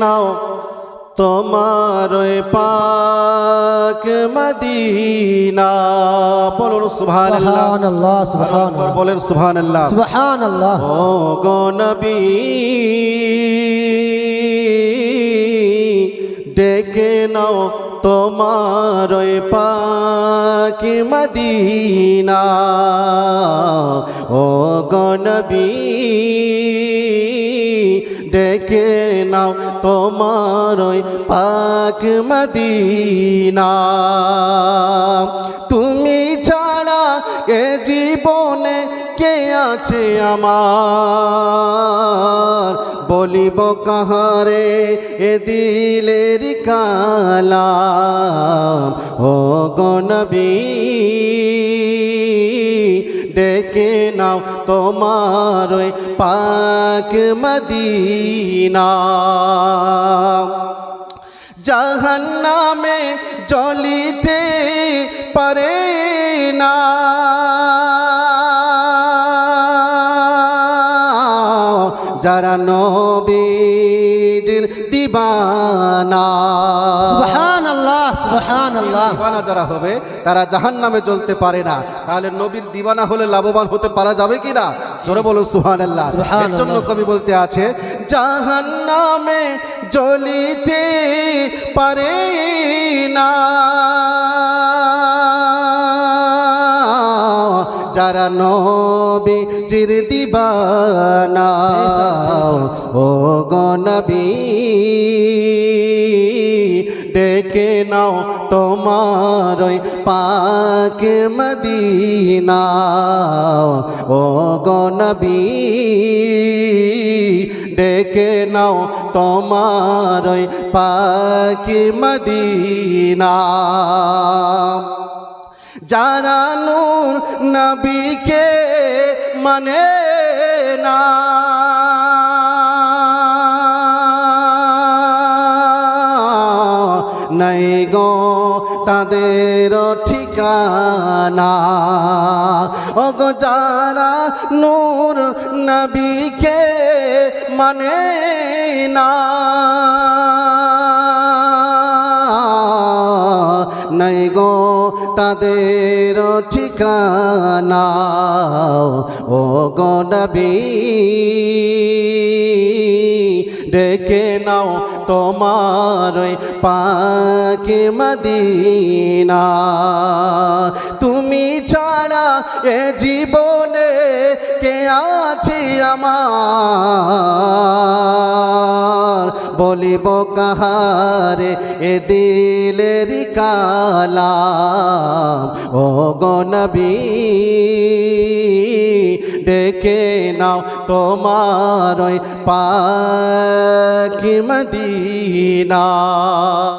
নাও তোমার পাক মদিনা। বলুন সুবহানাল্লাহ। বলেন সুবহানাল্লাহ। সুবহানাল্লাহ। ও গো ডেকে নাও তোমার পা পাক মদিনা। ও গনবী নবী ডেকে নাও তোমার পাক মদিনা। আছে আমার। বলিব কাহারে এ দিলের কালাম? ও গনবী ডেকে নাও তোমার ওই পাক মদিনা। জাহান্নামে জ্বলিতে পারে যারা নবীজির দিবানা। সুবহানাল্লাহ সুবহানাল্লাহ। দিবানা যারা হবে তারা জাহান নামে জ্বলতে পারে না। তাহলে নবীর দিবানা হলে লাভবান হতে পারা যাবে কি না? জোরে বলুন সুহান আল্লাহ এর জন্য কবি বলতে আছে জাহান নামে জ্বলিতে পারে না। যারা নবী জির দিবানা। ও গনবী ডেকে নাও তোমার পাক মদিনা। ও গনবী ডেকে নাও তোমার পাক মদিনা। যারা নূর নবীকে মানে না। নাই গো তাদের ঠিকানা। ও গো যারা নূর নবীকে মানে না। নাই গো তাদের ঠিকানা। ও গো নবী, ডেকে নাও তোমার পাকে মদিনা। তুমি ছাড়া এ জীবনে কে আছে আমার? বলিব কাহারে এ দিলের কালাম। ও গনবী ডেকে নাও তোমার পাখি মদিনা।